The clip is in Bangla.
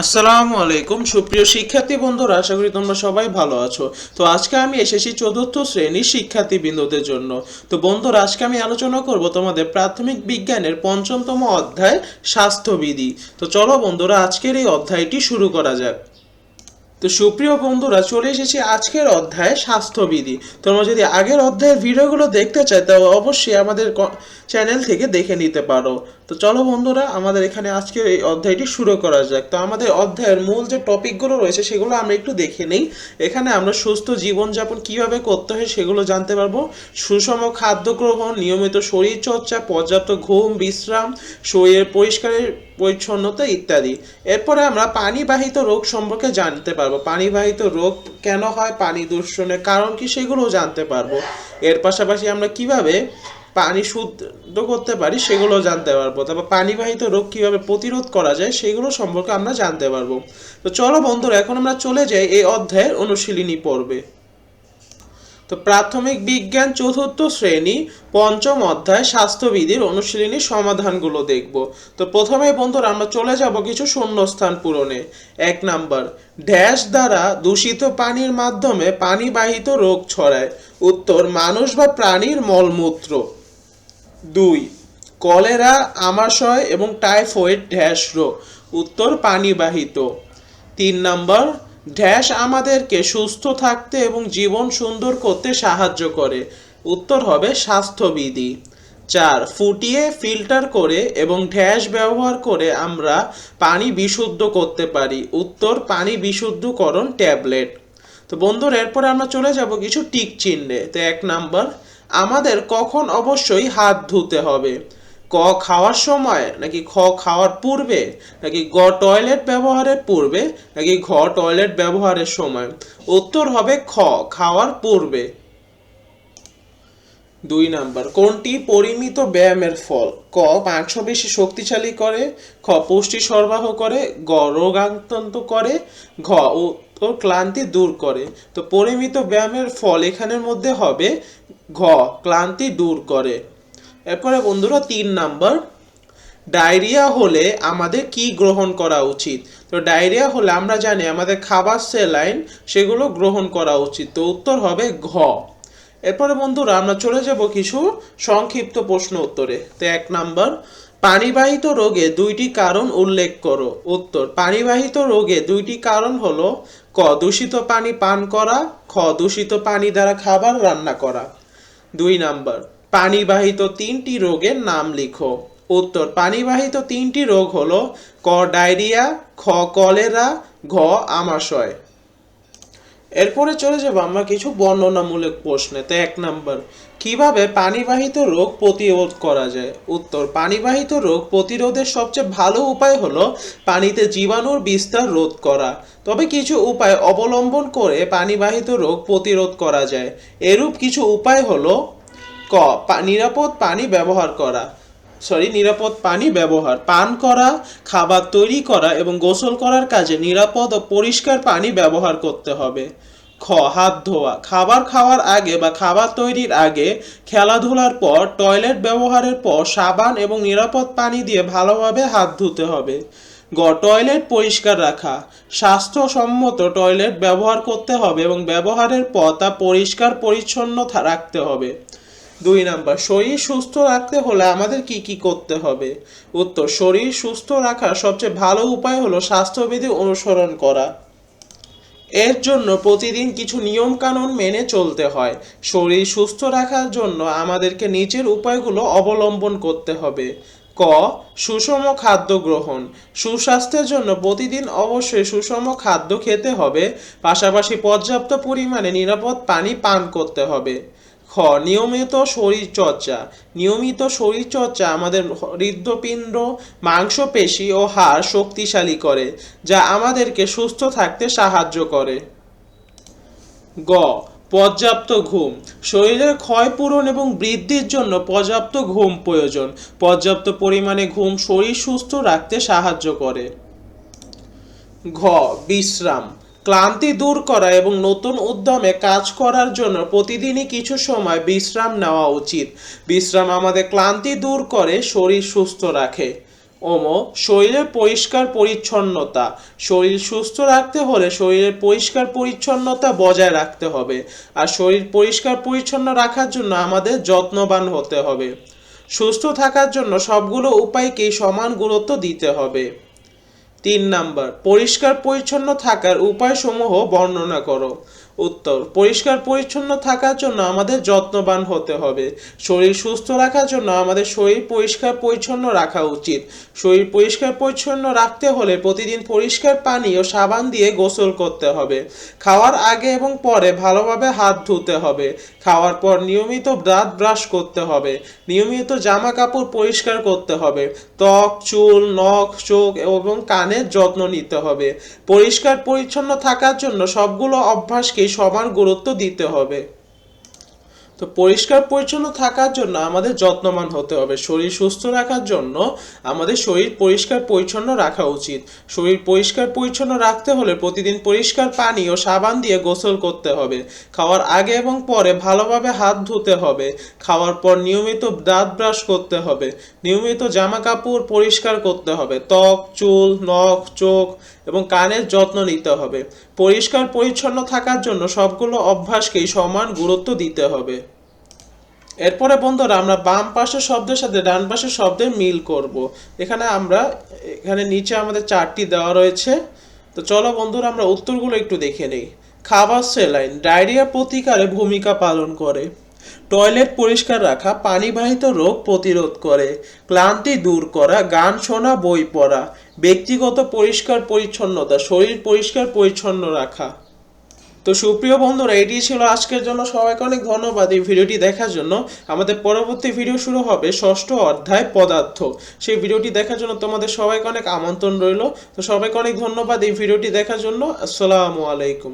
আসসালামু আলাইকুম। সুপ্রিয় শিক্ষার্থী বন্ধুরা, আশা করি তোমরা সবাই ভালো আছো। তো আজকে আমি এসেছি চতুর্থ শ্রেণির শিক্ষার্থী বিন্দুদের জন্য। তো বন্ধুরা, আজকে আমি আলোচনা করব তোমাদের প্রাথমিক বিজ্ঞানের পঞ্চমতম অধ্যায়, স্বাস্থ্যবিধি। তো চলো বন্ধুরা, আজকের এই অধ্যায়টি শুরু করা যাক। তো সুপ্রিয় বন্ধুরা, চলে এসেছি আজকের অধ্যায় স্বাস্থ্যবিধি। তোমরা যদি আগের অধ্যায়ের ভিডিওগুলো দেখতে চাই তবে অবশ্যই আমাদের চ্যানেল থেকে দেখে নিতে পারো। তো চলো বন্ধুরা, আমাদের এখানে আজকের এই অধ্যায়টি শুরু করা যাক। তো আমাদের অধ্যায়ের মূল যে টপিকগুলো রয়েছে, সেগুলো আমরা একটু দেখে নিই। এখানে আমরা সুস্থ জীবনযাপন কীভাবে করতে হয় সেগুলো জানতে পারব। সুষম খাদ্য গ্রহণ নিয়মিত শরীরচর্চা, পর্যাপ্ত ঘুম, বিশ্রাম, শরীরের পরিষ্কারের পরিচ্ছন্নতা ইত্যাদি। এরপরে আমরা পানিবাহিত রোগ সম্পর্কে জানতে পারব। পানিবাহিত রোগ কেন হয়, পানি দূষণের কারণ কি সেগুলোও জানতে পারব। এর পাশাপাশি আমরা কীভাবে পানি শুদ্ধ করতে পারি, সেগুলো জানতে পারব। তারপর পানিবাহিত রোগ কীভাবে প্রতিরোধ করা যায়, সেগুলো সম্পর্কে আমরা জানতে পারব। তো চলো বন্ধুরা, এখন আমরা চলে যাই এই অধ্যায়ের অনুশীলনী পর্বে। তো প্রাথমিক বিজ্ঞান চতুর্থ শ্রেণি, পঞ্চম অধ্যায়, স্বাস্থ্যবিধির অনুশীলনী সমাধানগুলো দেখব। তো প্রথমে বন্ধুরা, আমরা চলে যাব কিছু শূন্যস্থান পূরণে। এক নাম্বার, ড্যাশ দ্বারা দূষিত পানির মাধ্যমে পানিবাহিত রোগ ছড়ায়। উত্তর, মানুষ বা প্রাণীর মলমূত্র। দুই, কলেরা, আমাশয় এবং টাইফয়েড ড্যাশ রোগ, উত্তর পানিবাহিত। তিন নম্বর, ড্যাশ আমাদেরকে সুস্থ থাকতে এবং জীবন সুন্দর করতে সাহায্য করে। উত্তর হবে স্বাস্থ্যবিধি। চার, ফুটিয়ে ফিল্টার করে এবং ঢ্যাস ব্যবহার করে আমরা পানি বিশুদ্ধ করতে পারি। উত্তর, পানি বিশুদ্ধকরণ ট্যাবলেট। তো বন্ধুরা, এরপরে আমরা চলে যাব কিছু টিক চিহ্নে। তো এক নাম্বার আমাদের কখন অবশ্যই হাত ধুতে হবে। ক খাওয়ার সময়, নাকি খ খাওয়ার পূর্বে, নাকি গ টয়লেট ব্যবহারের পূর্বে, নাকি ঘ টয়লেট ব্যবহারের সময়? উত্তর হবে খ, খাওয়ার পূর্বে। দুই নাম্বার, কোনটি পরিমিত ব্যায়ামের ফল? ক, মাংস বেশি শক্তিশালী করে, খ, পুষ্টি সরবরাহ করে, গ, রোগাক্রান্ত করে, ঘ, ও ক্লান্তি দূর করে। তো পরিমিত ব্যায়ামের ফল এখানের মধ্যে হবে ঘ, ক্লান্তি দূর করে। এরপরে বন্ধুরা তিন নাম্বার, ডায়রিয়া হলে আমাদের কি গ্রহণ করা উচিত? তো ডায়রিয়া হলে আমরা জানি আমাদের খাবার সেলাইন সেগুলো গ্রহণ করা উচিত। তো উত্তর হবে ঘ। এরপরে বন্ধুরা আমরা চলে যাব কিছু সংক্ষিপ্ত প্রশ্ন উত্তরে। তো এক নাম্বার, পানিবাহিত রোগে দুইটি কারণ উল্লেখ করো। উত্তর, পানিবাহিত রোগে দুইটি কারণ হলো, ক, দূষিত পানি পান করা, খ, দূষিত পানি দ্বারা খাবার রান্না করা। দুই নাম্বার, পানিবাহিত তিনটি রোগের নাম লিখো। উত্তর, পানিবাহিত তিনটি রোগ হলো ক ডায়রিয়া, খ কলেরা, ঘ আমাশয়। এরপরে চলে যাব আমরা কিছু বর্ণনামূলক প্রশ্নে। তো এক নাম্বার, কীভাবে পানিবাহিত রোগ প্রতিরোধ করা যায়? উত্তর, পানিবাহিত রোগ প্রতিরোধের সবচেয়ে ভালো উপায় হলো পানিতে জীবাণুর বিস্তার রোধ করা। তবে কিছু উপায় অবলম্বন করে পানিবাহিত রোগ প্রতিরোধ করা যায়। এরূপ কিছু উপায় হলো, ক নিরাপদ পানি ব্যবহার করা। সরি, নিরাপদ পানি ব্যবহার। পান করা, খাবার তৈরি করা এবং গোসল করার কাজে নিরাপদ ও পরিষ্কার পানি ব্যবহার করতে হবে। খ, হাত ধোয়া। খাবার খাওয়ার আগে বা খাবার তৈরির আগে খেলাধুলার পর, টয়লেট ব্যবহারের পর সাবান এবং নিরাপদ পানি দিয়ে ভালোভাবে হাত ধুতে হবে। গ, টয়লেট পরিষ্কার রাখা। স্বাস্থ্যসম্মত টয়লেট ব্যবহার করতে হবে এবং ব্যবহারের পর তা পরিষ্কার পরিচ্ছন্ন রাখতে হবে। দুই নাম্বার, শরীর সুস্থ রাখতে হলে আমাদের কি কি করতে হবে? উত্তর, শরীর সুস্থ রাখার সবচেয়ে ভালো উপায় হলো স্বাস্থ্যবিধি অনুসরণ করা। এর জন্য প্রতিদিন কিছু নিয়ম কানুন মেনে চলতে হয়। শরীর সুস্থ রাখার জন্য আমাদেরকে নিচের উপায়গুলো অবলম্বন করতে হবে। ক, সুষম খাদ্য গ্রহণ। সুস্বাস্থ্যের জন্য প্রতিদিন অবশ্যই সুষম খাদ্য খেতে হবে। পাশাপাশি পর্যাপ্ত পরিমাণে নিরাপদ পানি পান করতে হবে। খ, নিয়মিত শরীরচর্চা। নিয়মিত শরীরচর্চা আমাদের হৃদপিণ্ড, মাংসপেশি ও হাড় শক্তিশালী করে, যা আমাদেরকে সুস্থ থাকতে সাহায্য করে। গ, পর্যাপ্ত ঘুম। শরীরের ক্ষয় পূরণ এবং বৃদ্ধির জন্য পর্যাপ্ত ঘুম প্রয়োজন। পর্যাপ্ত পরিমাণে ঘুম শরীর সুস্থ রাখতে সাহায্য করে। ঘ, বিশ্রাম। ক্লান্তি দূর করা এবং নতুন উদ্যমে কাজ করার জন্য প্রতিদিনই কিছু সময় বিশ্রাম নেওয়া উচিত। বিশ্রাম আমাদের ক্লান্তি দূর করে, শরীর সুস্থ রাখে। ওমো, শরীরের পরিষ্কার পরিচ্ছন্নতা। শরীর সুস্থ রাখতে হলে শরীরের পরিষ্কার পরিচ্ছন্নতা বজায় রাখতে হবে। আর শরীর পরিষ্কার পরিচ্ছন্ন রাখার জন্য আমাদের যত্নবান হতে হবে। সুস্থ থাকার জন্য সবগুলো উপায়কেই সমান গুরুত্ব দিতে হবে। তিন নাম্বার, পরিষ্কার পরিচ্ছন্ন থাকার উপায়সমূহ বর্ণনা করো। উত্তর, পরিষ্কার পরিচ্ছন্ন থাকার জন্য আমাদের যত্নবান হতে হবে। শরীর সুস্থ রাখার জন্য আমাদের শরীর পরিষ্কার পরিচ্ছন্ন রাখা উচিত। শরীর পরিষ্কার পরিচ্ছন্ন রাখতে হলে প্রতিদিন পরিষ্কার পানি ও সাবান দিয়ে গোসল করতে হবে। খাওয়ার আগে এবং পরে ভালোভাবে হাত ধুতে হবে। খাওয়ার পর নিয়মিত দাঁত ব্রাশ করতে হবে। নিয়মিত জামা কাপড় পরিষ্কার করতে হবে। ত্বক, চুল, নখ, চোখ এবং কানের যত্ন নিতে হবে। পরিষ্কার পরিচ্ছন্ন থাকার জন্য সবগুলো অভ্যাসকেই সমান গুরুত্ব দিতে হবে। তো পরিষ্কার পরিচ্ছন্ন থাকার জন্য আমাদের যত্নবান হতে হবে। শরীর সুস্থ রাখার জন্য আমাদের শরীর পরিষ্কার পরিচ্ছন্ন রাখা উচিত। শরীর পরিষ্কার পরিচ্ছন্ন রাখতে হলে প্রতিদিন পরিষ্কার পানি ও সাবান দিয়ে গোসল করতে হবে। খাওয়ার আগে এবং পরে ভালোভাবে হাত ধুতে হবে। খাওয়ার পর নিয়মিত দাঁত ব্রাশ করতে হবে। নিয়মিত জামা কাপড় পরিষ্কার করতে হবে। ত্বক, চুল, নখ, চোখ এবং কানের যত্ন নিতে হবে। পরিষ্কার পরিচ্ছন্ন থাকার জন্য সবগুলো অভ্যাসকেই সমান গুরুত্ব দিতে হবে। এরপরে বন্ধুরা আমরা বাম পাশের শব্দের সাথে ডান পাশের শব্দের মিল করব। এখানে আমরা, এখানে নিচে আমাদের চারটি দেওয়া রয়েছে। তো চলো বন্ধুরা আমরা উত্তরগুলো একটু দেখে নেই। খাবার সেলাইন ডায়রিয়া প্রতিকারে ভূমিকা পালন করে। টয়লেট পরিষ্কার রাখা, পানিবাহিত রোগ প্রতিরোধ করে। ক্লান্তি দূর করা, গান শোনা, বই পড়া। ব্যক্তিগত পরিষ্কার পরিচ্ছন্নতা, শরীর পরিষ্কার পরিচ্ছন্ন রাখা। তো সুপ্রিয় বন্ধুরা, এটি ছিল আজকের জন্য। সবাইকে অনেক ধন্যবাদ এই ভিডিওটি দেখার জন্য। আমাদের পরবর্তী ভিডিও শুরু হবে ষষ্ঠ অধ্যায় পদার্থ। সেই ভিডিওটি দেখার জন্য তোমাদের সবাইকে অনেক আমন্ত্রণ রইল। তো সবাইকে অনেক ধন্যবাদ এই ভিডিওটি দেখার জন্য। আসসালামু আলাইকুম।